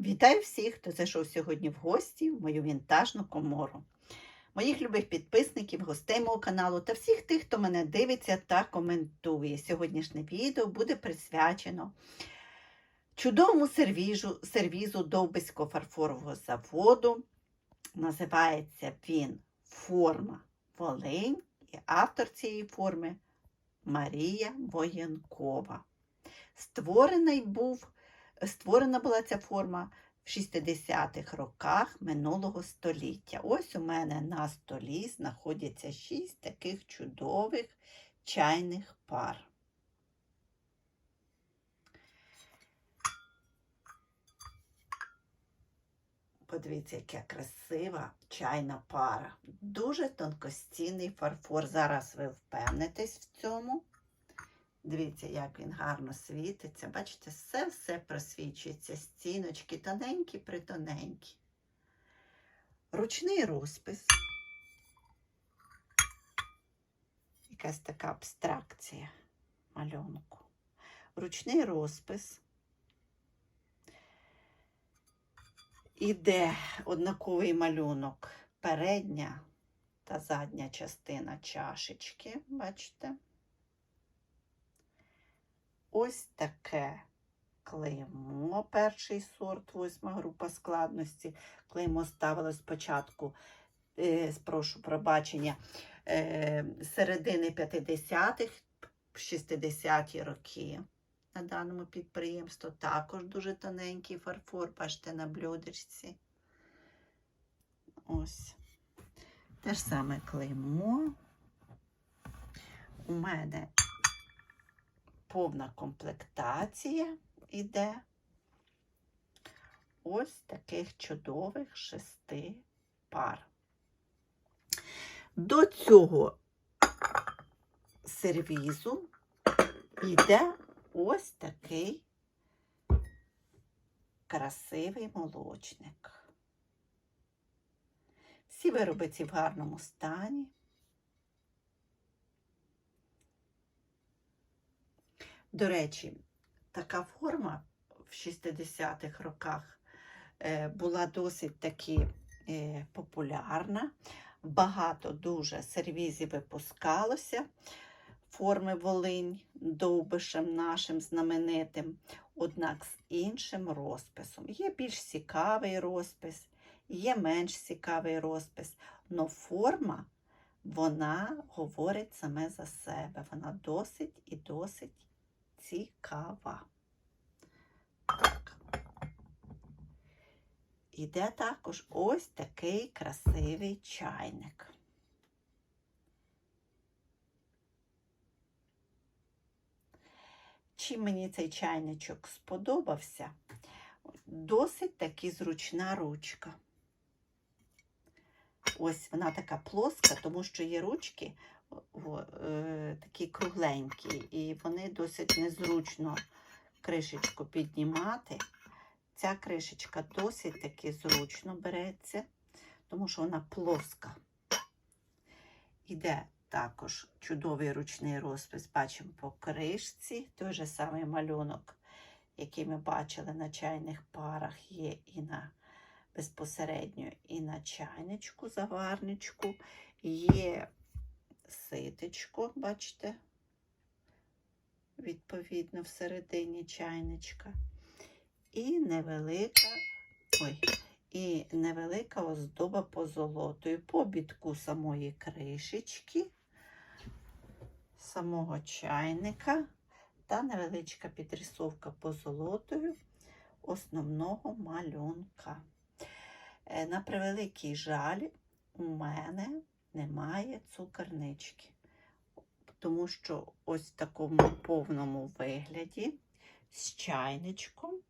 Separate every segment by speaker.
Speaker 1: Вітаю всіх, хто зайшов сьогодні в гості в мою вінтажну комору. Моїх любих підписників, гостей мого каналу та всіх тих, хто мене дивиться та коментує. Сьогоднішнє відео буде присвячено чудовому сервізу, сервізу Довбиського фарфорового заводу. Називається він Форма Волинь і автор цієї форми Марія Воєнкова. Створений був Створена була ця форма в 60-х роках минулого століття. Ось у мене на столі знаходяться шість таких чудових чайних пар. Подивіться, яка красива чайна пара. Дуже тонкостінний фарфор. Зараз ви впевнитесь в цьому. Дивіться, як він гарно світиться. Бачите, все-все просвічується. Стіночки тоненькі, притоненькі. Ручний розпис. Якась така абстракція малюнку. Ручний розпис. Іде однаковий малюнок. Передня та задня частина чашечки, бачите? Ось таке клеймо, перший сорт, восьма група складності. Клеймо ставили спочатку, е, прошу пробачення, е, середини 50-х, 60-ті роки. На даному підприємстві також дуже тоненький фарфор, бачите, на блюдечці. Ось. Те ж саме клеймо. У мене повна комплектація іде ось таких чудових шести пар. До цього сервізу йде ось такий красивий молочник. Всі вироби ці в гарному стані. До речі, така форма в 60-х роках е, була досить таки е, популярна. Багато дуже сервізів випускалося форми Волинь довбишем нашим знаменитим, однак з іншим розписом. Є більш цікавий розпис, є менш цікавий розпис, але форма вона говорить саме за себе. Вона досить і досить цікава. Так. Іде також ось такий красивий чайник. Чим мені цей чайничок сподобався? Досить таки зручна ручка. Ось вона така плоска, тому що є ручки е, такі кругленькі, і вони досить незручно кришечку піднімати. Ця кришечка досить таки зручно береться, тому що вона плоска. Іде також чудовий ручний розпис, бачимо по кришці. Той же самий малюнок, який ми бачили на чайних парах, є і на безпосередньо і на чайничку, заварничку. Є ситечко, бачите, відповідно, всередині чайничка. І невелика, ой, і невелика оздоба позолотою по бітку самої кришечки, самого чайника та невеличка підрисовка позолотою основного малюнка. Е, На превеликий жаль, у мене немає цукернички, тому що ось в такому повному вигляді з чайничком,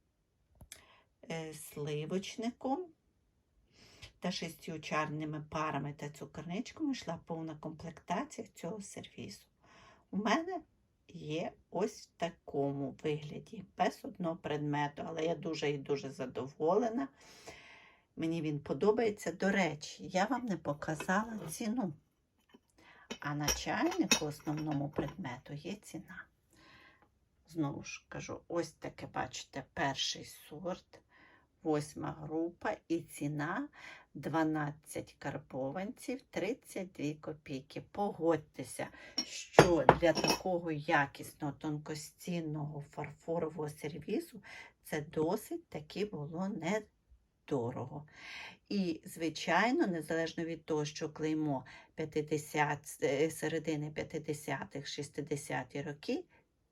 Speaker 1: е, сливочником та шістю чарними парами та цукерничками йшла повна комплектація цього сервізу. У мене є ось в такому вигляді, без одного предмету, але я дуже і дуже задоволена. Мені він подобається. До речі, я вам не показала ціну. А на чайнику основному предмету є ціна. Знову ж кажу, ось таке, бачите, перший сорт. восьма група і ціна 12 карбованців 32 копійки. Погодьтеся, що для такого якісного тонкостінного фарфорового сервізу це досить таки було недорого. І, звичайно, незалежно від того, що клеймо 50, е, середини 50-х, 60-ті роки,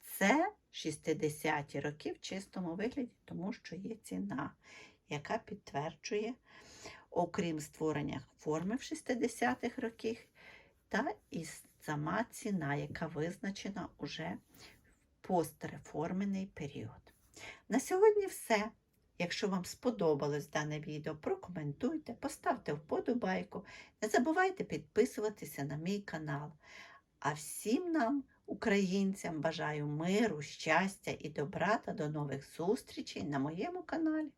Speaker 1: це 60-ті роки в чистому вигляді, тому що є ціна, яка підтверджує, окрім створення форми в 60-х роках, та і сама ціна, яка визначена уже в постреформений період. На сьогодні все. Якщо вам сподобалось дане відео, прокоментуйте, поставте вподобайку. Не забувайте підписуватися на мій канал. А всім нам, українцям, бажаю миру, щастя і добра та до нових зустрічей на моєму каналі.